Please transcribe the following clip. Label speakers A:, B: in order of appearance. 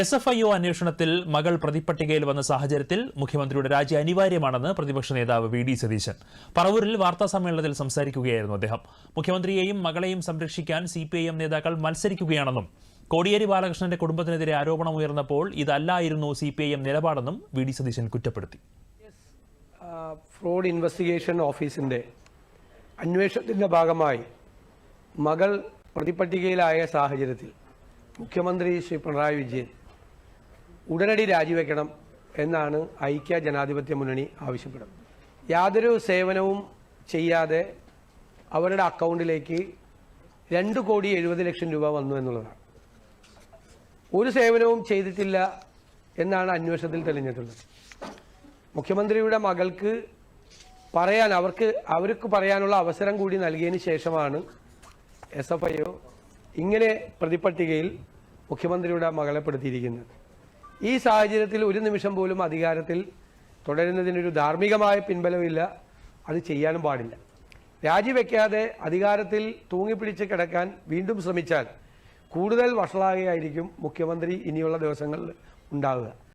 A: S F I O അന്വേഷണത്തിൽ മകൾ പ്രതിപ്പട്ടികയിൽ വന്ന സാഹചര്യത്തിൽ മുഖ്യമന്ത്രിയുടെ രാജി അനിവാര്യമാണെന്ന് പ്രതിപക്ഷ നേതാവ് വി ഡി സതീശൻ പറവൂരിൽ വാർത്താ സമ്മേളനത്തിൽ സംസാരിക്കുകയായിരുന്നു അദ്ദേഹം മുഖ്യമന്ത്രിയെയും മകളെയും സംരക്ഷിക്കാൻ സി പി ഐ എം നേതാക്കൾ മത്സരിക്കുകയാണെന്നും കോടിയേരി ബാലകൃഷ്ണന്റെ കുടുംബത്തിനെതിരെ ആരോപണം ഉയർന്നപ്പോൾ ഇതല്ലായിരുന്നു സി പി ഐ എം നിലപാടെന്നും വി ഡി സതീശൻ കുറ്റപ്പെടുത്തി
B: ഫ്രോഡ് ഇൻവെസ്റ്റിഗേഷൻ ഓഫീസിന്റെ അന്വേഷണത്തിന്റെ ഭാഗമായി മകൾ പ്രതിപട്ടികയിലായ സാഹചര്യത്തിൽ മുഖ്യമന്ത്രി ശ്രീ പിണറായി വിജയൻ ഉടനടി രാജിവെക്കണം എന്നാണ് ഐക്യ ജനാധിപത്യ മുന്നണി ആവശ്യപ്പെടുന്നത് യാതൊരു സേവനവും ചെയ്യാതെ അവരുടെ അക്കൗണ്ടിലേക്ക് രണ്ട് കോടി എഴുപത് ലക്ഷം രൂപ വന്നു എന്നുള്ളതാണ് ഒരു സേവനവും ചെയ്തിട്ടില്ല എന്നാണ് അന്വേഷണത്തിൽ തെളിഞ്ഞിട്ടുള്ളത് മുഖ്യമന്ത്രിയുടെ മകൾക്ക് പറയാൻ അവർക്ക് അവർക്ക് പറയാനുള്ള അവസരം കൂടി നൽകിയതിന് ശേഷമാണ് എസ് എഫ് ഐ ഒ ഇങ്ങനെ പ്രതിപട്ടികയിൽ മുഖ്യമന്ത്രിയുടെ മകളെ പെടുത്തിയിരിക്കുന്നത് ഈ സാഹചര്യത്തിൽ ഒരു നിമിഷം പോലും അധികാരത്തിൽ തുടരുന്നതിനൊരു ധാർമ്മികമായ പിൻബലമില്ല അത് ചെയ്യാനും പാടില്ല രാജിവെക്കാതെ അധികാരത്തിൽ തൂങ്ങിപ്പിടിച്ച് കിടക്കാൻ വീണ്ടും ശ്രമിച്ചാൽ കൂടുതൽ വഷളാകെയായിരിക്കും മുഖ്യമന്ത്രി ഇനിയുള്ള ദിവസങ്ങളിൽ ഉണ്ടാവുക